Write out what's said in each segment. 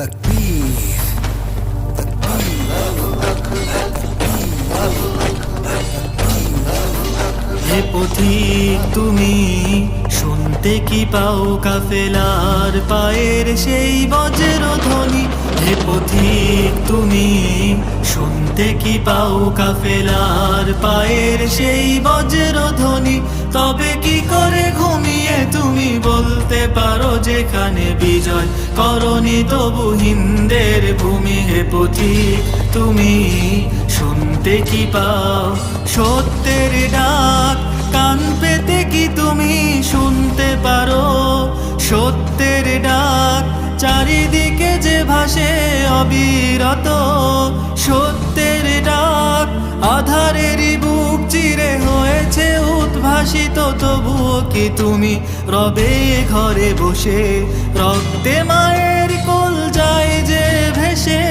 তকবীর হে পথিক তুমি শুনতে কি পাও কাফেলার পায়ের সেই বজ্র ধ্বনি হে পথিক তুমি শুনতে কি পাও কাফেলার পায়ের সেই বজ্র ধ্বনি তবে কি পারো যেখানে বিজয়। করনি তবু হিন্দের ভূমি হে পথিক। তুমি শুনতে কি পাও? সত্যের ডাক কান পেতে কি তুমি শুনতে পারো? সত্যের ডাক চারিদিকে যে ভাসে অবিরত। সত্যের ডাক চিরে হয়েছে উদ্ভাসিত তবুও কি তুমি রবে ঘরে বসে? রক্তে মায়ের কোল যায় যে ভেসে,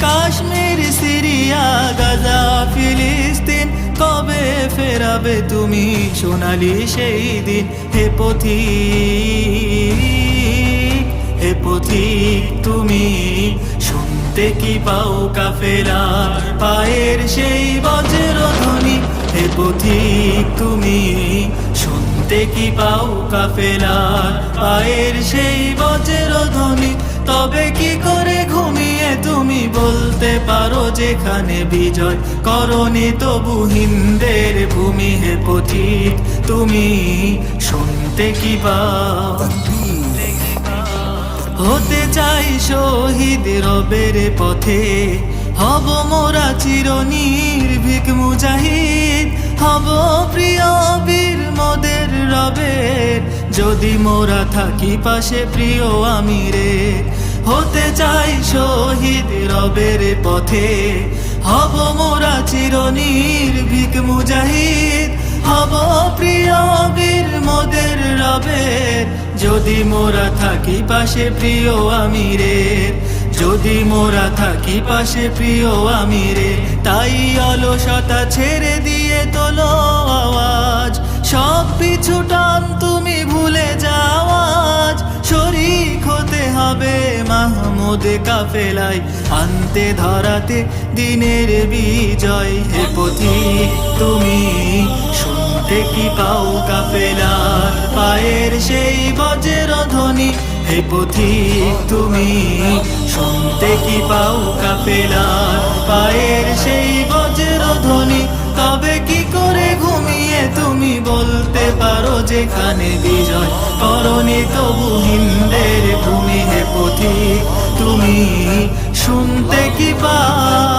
কাশ্মীর, সিরিয়া, গাজা, ফিলিস্তিন, কবে ফেরাবে তুমি সোনালি সেই দিন? হে পথিক হে পথিক তুমি, শুনতে কি পাও কাফেলার পায়ের সেই বজ্র? হে পথিক তুমি। শুনতে কি পাও কাফেলার পায়ের সেই বজ্র ধ্বনি? তবে কি করে ঘুমিয়ে তুমি বলতে পারো যেখানে বিজয়? করনি তবু হিন্দের ভূমি হে পথিক তুমি। শুনতে কি পাও? হতে চাই শহীদ রবের পথে। হব মোরা চিরনির্ভীক মুজাহিদ, হব প্রিয় বীর মোদের রবের। যদি মোরা থাকি পাশে প্রিয় আমিরে হতে চাই শহীদ রবের পথে। হব মোরা চিরনির্ভীক মুজাহিদ, হব প্রিয় বীর মোদের রবের। যদি মোরা থাকি পাশে প্রিয় আমিরের যদি মোরা থাকি পাশে, প্রিয় আমি রে তাই অলসতা ছেড়ে দিয়ে তোলো আওয়াজ। সব পিছু টান তুমি ভুলে যাওয়াজ শরিক হতে হবে মাহমুদ কাফেলাই আনতে ধরাতে দিনের বিজয় হে পথিক তুমি। শুনতে কি পাও কাফেলার পায়ের সেই বজ্র ধ্বনি? হে পথিক তুমি। কি পাও কাফেলার পায়ের সেই বজ্র ধ্বনি তবে কি করে ঘুমিয়ে তুমি বলতে পারো যেখানে বিজয়? করনি তবু হিন্দের ভূমি হে পথিক, তুমি শুনতে কি পাও?